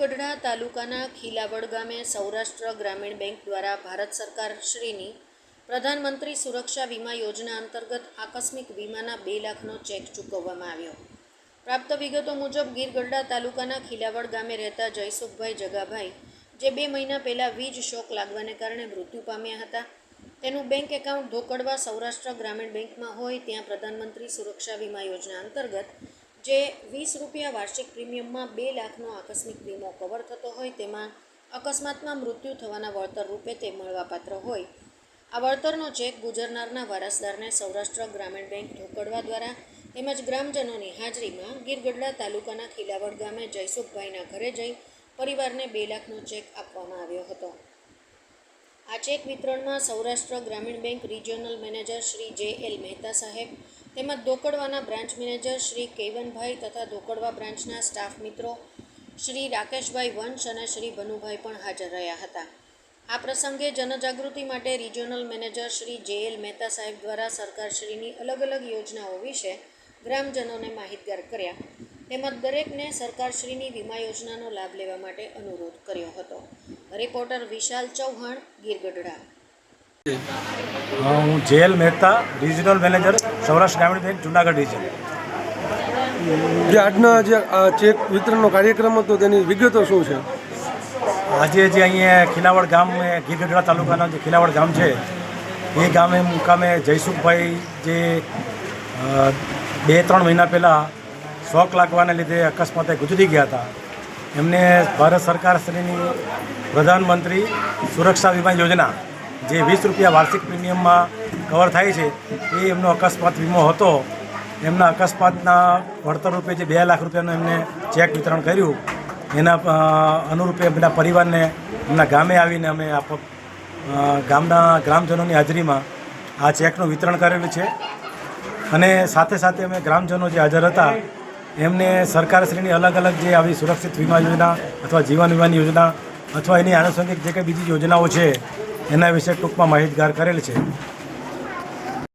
ગઢડા તાલુકાના ખીલાવડ ગામે સૌરાષ્ટ્ર ગ્રામીણ બેંક દ્વારા ભારત સરકાર શ્રીની પ્રધાનમંત્રી સુરક્ષા વીમા યોજના અંતર્ગત આકસ્મિક વીમાના બે લાખનો ચેક ચૂકવવામાં આવ્યો. પ્રાપ્ત વિગતો મુજબ ગીર ગઢડા તાલુકાના ખીલાવડ ગામે રહેતા જયસુખભાઈ જગાભાઈ, જે બે મહિના પહેલાં વીજ શોક લાગવાને કારણે મૃત્યુ પામ્યા હતા. તેનું બેંક એકાઉન્ટ ધોકડવા સૌરાષ્ટ્ર ગ્રામીણ બેંકમાં હોય ત્યાં પ્રધાનમંત્રી સુરક્ષા વીમા યોજના અંતર્ગત જે વીસ રૂપિયા વાર્ષિક પ્રીમિયમમાં બે લાખનો આકસ્મિક વીમો કવર થતો હોય, તેમાં અકસ્માતમાં મૃત્યુ થવાના વળતર રૂપે તે મળવાપાત્ર હોય. આ વળતરનો ચેક ગુજરનારના વારસદારને સૌરાષ્ટ્ર ગ્રામીણ બેંક ઢોકડવા દ્વારા તેમજ ગ્રામજનોની હાજરીમાં ગીરગઢડા તાલુકાના ખીલાવડ ગામે જયસુખભાઈના ઘરે જઈ પરિવારને બે લાખનો ચેક આપવામાં આવ્યો હતો. ચેક વિતરણમાં Saurashtra Gramin bank regional manager Shri જે એલ મહેતા સાહેબ, તેમજ ધોકડવાના બ્રાન્ચ મેનેજર શ્રી કેવનભાઈ તથા ધોકડવા બ્રાન્ચના સ્ટાફ મિત્રો શ્રી રાકેશભાઈ વંશ અને શ્રી ભનુભાઈ પણ હાજર રહ્યા હતા. આ પ્રસંગે જનજાગૃતિ માટે રિજિયોનલ મેનેજર શ્રી જે એલ મહેતા સાહેબ દ્વારા સરકારશ્રીની અલગ અલગ યોજનાઓ વિશે ગ્રામજનોને માહિતગાર કર્યા, તેમજ દરેકને સરકારશ્રીની વીમા યોજનાનો લાભ લેવા માટે અનુરોધ કર્યો હતો. રિપોર્ટર વિશાલ ચૌહાણ ગીરગઢડા. હું JL Mehta regional manager Saurashtra Gramin bank Junagadh region જે આજના જે ચેક વિતરણનો કાર્યક્રમ હતો તેની વિગતો શું છે? આજે જે અહીંયા ખીલાવડ ગામ ગીરગઢડા તાલુકાના જે ખીલાવડ ગામ છે એ ગામે મુકામે જયસુખભાઈ જે બે ત્રણ મહિના પહેલાં શોક લાગવાને લીધે અકસ્માતે ગુજરી ગયા હતા. એમને ભારત સરકારશ્રીની પ્રધાનમંત્રી સુરક્ષા વીમા યોજના, જે વીસ રૂપિયા વાર્ષિક પ્રીમિયમમાં કવર થાય છે, એ એમનો અકસ્માત વીમો હતો. એમના અકસ્માતના વળતર રૂપે જે બે લાખ રૂપિયાનું એમને ચેક વિતરણ કર્યું. એના અનુરૂપે એમના પરિવારને એમના ગામે આવીને અમે આપ ગામના ગ્રામજનોની હાજરીમાં આ ચેકનું વિતરણ કરેલું છે. અને સાથે સાથે અમે ગ્રામજનો જે હાજર હતા એમને સરકારશ્રીની અલગ અલગ જે આવી સુરક્ષિત વીમા યોજના અથવા જીવન વીમાની યોજના અથવા એની આનુષંગિક જે કંઈ બીજી યોજનાઓ છે, એના વિશે ટૂંકમાં માહિતગાર કરેલ છે.